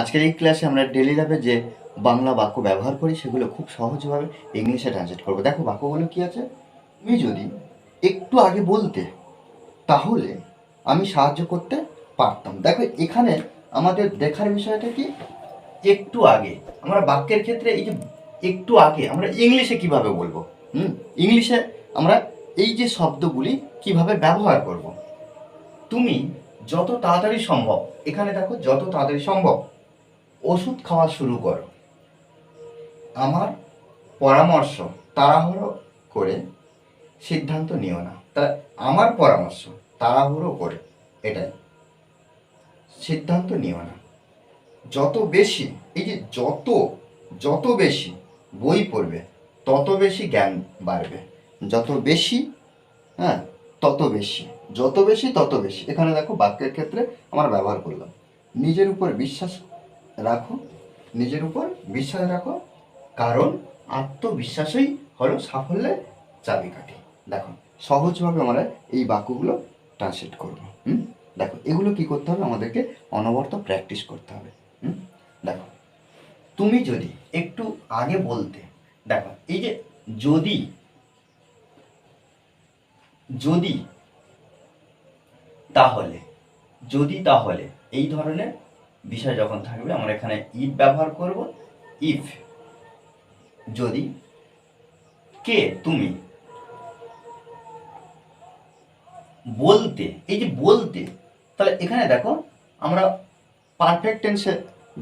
আজকের এই ক্লাসে আমরা ডেলি লাইফে যে বাংলা বাক্য ব্যবহার করি, সেগুলো খুব সহজভাবে ইংলিশে ট্রান্সলেট করব। দেখো, বাক্যগুলো কি আছে? তুমি যদি একটু আগে বলতে, তাহলে আমি সাহায্য করতে পারতাম। দেখো, এখানে আমাদের দেখার বিষয়টা কি? একটু আগে। আমরা বাক্যের ক্ষেত্রে এই যে একটু আগে, আমরা ইংলিশে কীভাবে বলব? হুম? ইংলিশে আমরা এই যে শব্দগুলি কীভাবে ব্যবহার করব? তুমি যত তাড়াতাড়ি সম্ভব, এখানে দেখো, যত তাড়াতাড়ি সম্ভব। ওষুধ খাওয়া শুরু করো। আমার পরামর্শ, তাড়াহুড়ো করে সিদ্ধান্ত নিও না। তা আমার পরামর্শ, তাড়াহুড়ো করে, এটাই। সিদ্ধান্ত নিও না। যত বেশি, এই যে যত যত বেশি বই পড়বে, তত বেশি জ্ঞান বাড়বে। যত বেশি হ্যাঁ তত বেশি, যত বেশি, তত বেশি। এখানে দেখো বাক্যের ক্ষেত্রে আমরা ব্যবহার করলাম। নিজের উপর বিশ্বাস রাখো, নিজের উপর বিশ্বাস রাখো, কারণ আত্মবিশ্বাসই হলো সাফল্যের চাবিকাঠি। দেখো, সহজভাবে আমরা এই বাক্যগুলো ট্রান্সলেট করব, হুম? দেখো, এগুলো কি করতে হবে? আমাদেরকে অনবরত প্র্যাকটিস করতে হবে, হুম? দেখো, তুমি যদি একটু আগে বলতে, দেখো, এই যে যদি যদি, তাহলে যদি তাহলে, এই ধরনের বিষয় যখন থাকবে, আমরা এখানে ইফ ব্যবহার করব। ইফ যদি কে, তুমি বলতে, এই যে বলতে, তাহলে এখানে দেখো আমরা পারফেক্ট টেন্সে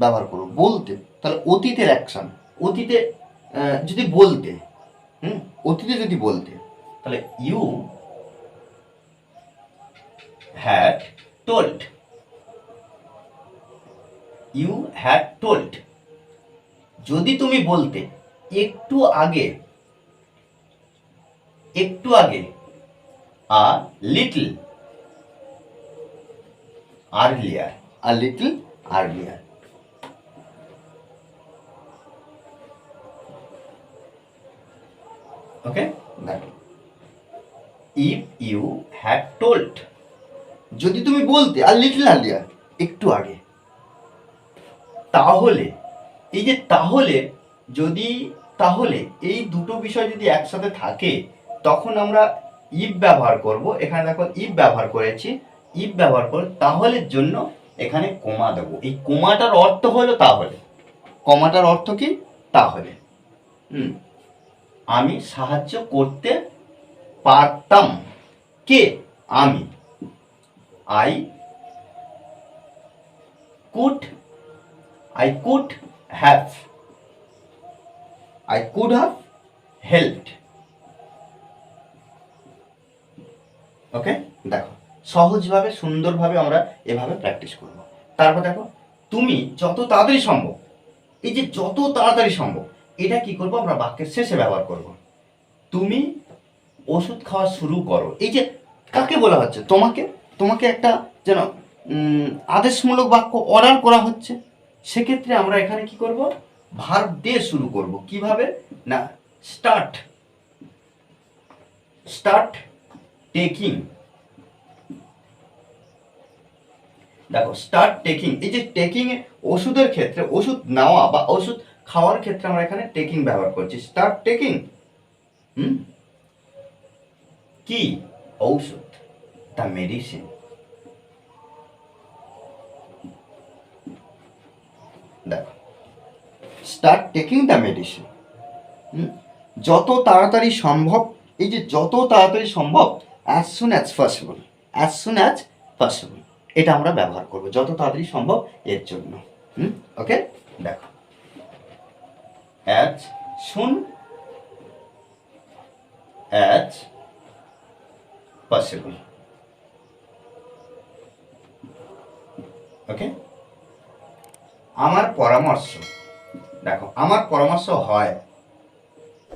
ব্যবহার করব। বলতে, তাহলে অতীতের অ্যাকশন অতীতে যদি বলতে, হুম, অতীতে যদি বলতে, তাহলে you had told you had told যদি তুমি বলতে, একটু আগে একটু আগে a little earlier a little earlier okay if you had told যদি তুমি বলতে আর লিটল আর্লিয়ার একটু আগে তাহলে, এই যে তাহলে, যদি তাহলে এই দুটো বিষয় যদি একসাথে থাকে, তখন আমরা ইফ ব্যবহার করব। এখানে দেখো ইফ ব্যবহার করেছি। ইফ ব্যবহার করে তাহলে জন্য এখানে কমা দেবো। এই কমাটার অর্থ হলো তাহলে। কমাটার অর্থ কি? তাহলে। হুম। আমি সাহায্য করতে পারতাম। কে? আমি। I could I could have I could have helped okay দেখো, সহজভাবে, সুন্দরভাবে আমরা এভাবে প্র্যাকটিস করব। তারপর দেখো, তুমি যত তাড়াতাড়ি সম্ভব, এই যে যত তাড়াতাড়ি সম্ভব, এটা কি করব আমরা বাক্যের শেষে ব্যবহার করব। তুমি ওষুধ খাওয়া শুরু করো। এই যে কাকে বলা হচ্ছে? তোমাকে তোমাকে একটা যেন আদেশমূলক বাক্য অর্ডার করা হচ্ছে। সেক্ষেত্রে আমরা এখানে কি করব? ভার্ব দিয়ে শুরু করব। কীভাবে? না, স্টার্ট। Start taking. দেখো, স্টার্ট টেকিং। এই যে টেকিং ওষুধের ক্ষেত্রে, ওষুধ নেওয়া বা ওষুধ খাওয়ার ক্ষেত্রে আমরা এখানে টেকিং ব্যবহার করছি। Start taking. কি? ঔষধ। The medicine. দেখো স্টার্ট টেকিং দ্য মেডিসিন যত তাড়াতাড়ি সম্ভব, এই যে যত তাড়াতাড়ি সম্ভব as soon as possible as soon as possible এটা আমরা ব্যবহার করব, যত তাড়াতাড়ি সম্ভব এর জন্য। হুম? ওকে দেখো। As soon as possible okay আমার পরামর্শ। দেখো, আমার পরামর্শ হয়।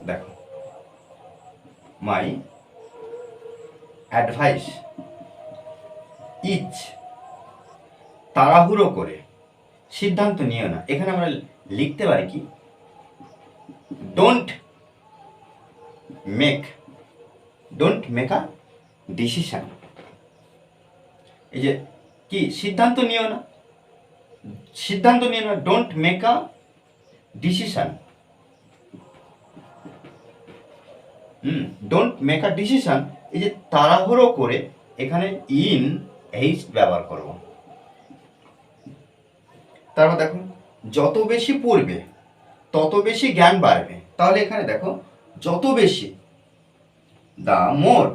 দেখো মাই অ্যাডভাইস ইচ তাড়াহুড়ো করে সিদ্ধান্ত নিও না। এখানে আমরা লিখতে পারি কি? Don't make don't make a decision এই যে, কি? সিদ্ধান্ত নিও না। সিদ্ধান্ত নিয়ে না don't make a decision hmm don't make a decision এই যে তাড়াহুড়ো করে এখানে ইন এইচ ব্যবহার করব। তারপর দেখো, যত বেশি পড়বে, তত বেশি জ্ঞান বাড়বে। তাহলে এখানে দেখো, যত বেশি দা মোর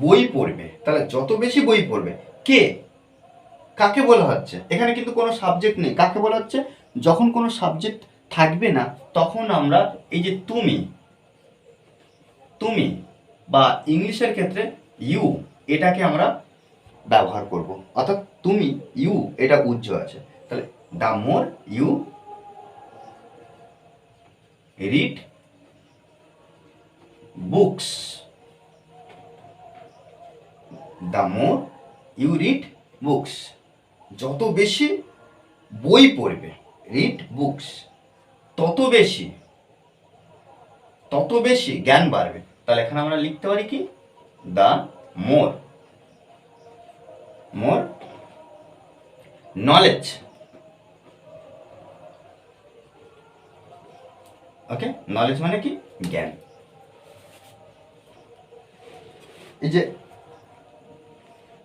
বই পড়বে, তাহলে যত বেশি বই পড়বে, কে? কাকে বলা হচ্ছে? এখানে কিন্তু কোনো সাবজেক্ট নেই। কাকে বলা হচ্ছে? যখন কোনো সাবজেক্ট থাকবে না, তখন আমরা এই যে তুমি তুমি বা ইংলিশের ক্ষেত্রে ইউ এটাকে আমরা ব্যবহার করব। অর্থাৎ তুমি ইউ এটা উজ্জ আছে। তাহলে the more you read books the more you read books যত বেশি বই পড়বে রিড বুকস তত বেশি তত বেশি জ্ঞান বাড়বে। তাহলে এখানে আমরা লিখতে পারি কি? The more more knowledge okay knowledge মানে কি? জ্ঞান। এই যে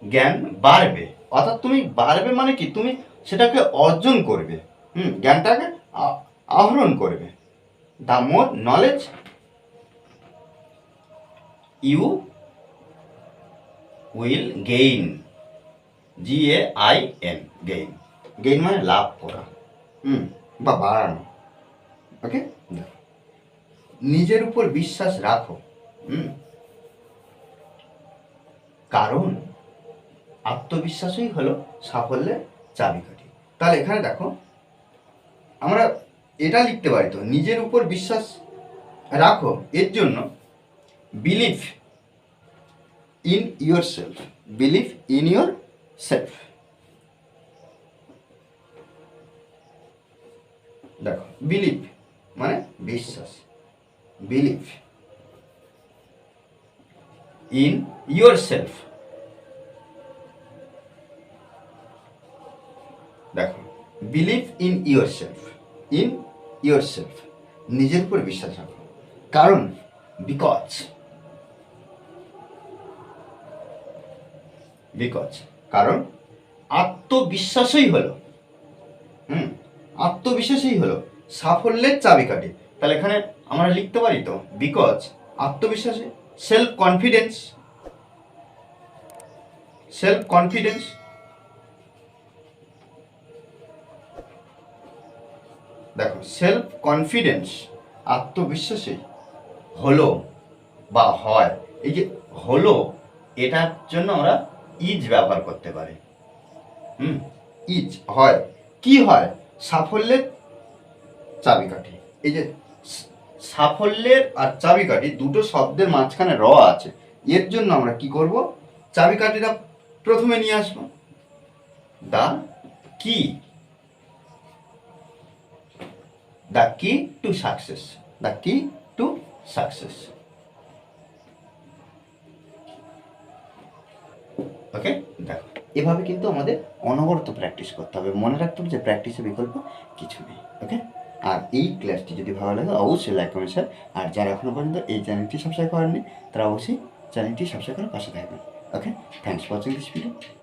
জ্ঞান বাড়বে। অর্থাৎ তুমি বাড়বে মানে কি? তুমি সেটাকে অর্জন করবে। হুম, জ্ঞানটাকে আহরণ করবে। The more knowledge you will gain G A I N gain gain মানে লাভ করা। হুম, বা বাড়ানো। ওকে নিজের উপর বিশ্বাস রাখো। হুম। কারণ আত্মবিশ্বাসই হলো সাফল্যের চাবিকাঠি। তাহলে এখানে দেখো, আমরা এটা লিখতে পারি তো, নিজের উপর বিশ্বাস রাখো, এর জন্য believe in yourself believe in yourself দেখো বিলিভ মানে বিশ্বাস believe in yourself believe in yourself in yourself নিজের উপর বিশ্বাস রাখো। কারণ বিকজ বিকজ কারণ, আত্মবিশ্বাসই হলো। হুম, আত্মবিশ্বাসই হলো। সাফল্যের চাবিকাঠি তাহলে এখানে আমরা লিখতে পারি তো বিকজ আত্মবিশ্বাসে সেলফ কনফিডেন্স সেলফ কনফিডেন্স দেখো সেলফ কনফিডেন্স আত্মবিশ্বাসী হলো বা হয়, এই যে হলো, এটার জন্য আমরা ইজ ব্যবহার করতে পারি। হুম, ইজ হয়। কি হয়? সাফল্যের চাবিকাঠি। এই যে সাফল্যের আর চাবিকাঠি দুটো শব্দের মাঝখানে র আছে। এর জন্য আমরা কি করব? চাবিকাঠিটা প্রথমে নিয়ে আসব। দা কি? The key to success the key to success okay দেখো এভাবে কিন্তু আমাদের অনবরত প্র্যাকটিস করতে হবে। মনে রাখতে হবে যে প্র্যাকটিসের বিকল্প কিছু নেই। ওকে আর এই ক্লাসটি যদি ভালো লাগে, অবশ্যই লাইক কমেন্ট শেয়ার আর যারা এখনও পর্যন্ত এই চ্যানেলটি সাবস্ক্রাইব করেননি, তারা অবশ্যই চ্যানেলটি সাবস্ক্রাইব করে পাশে থাকবেন। Okay thanks for watching this video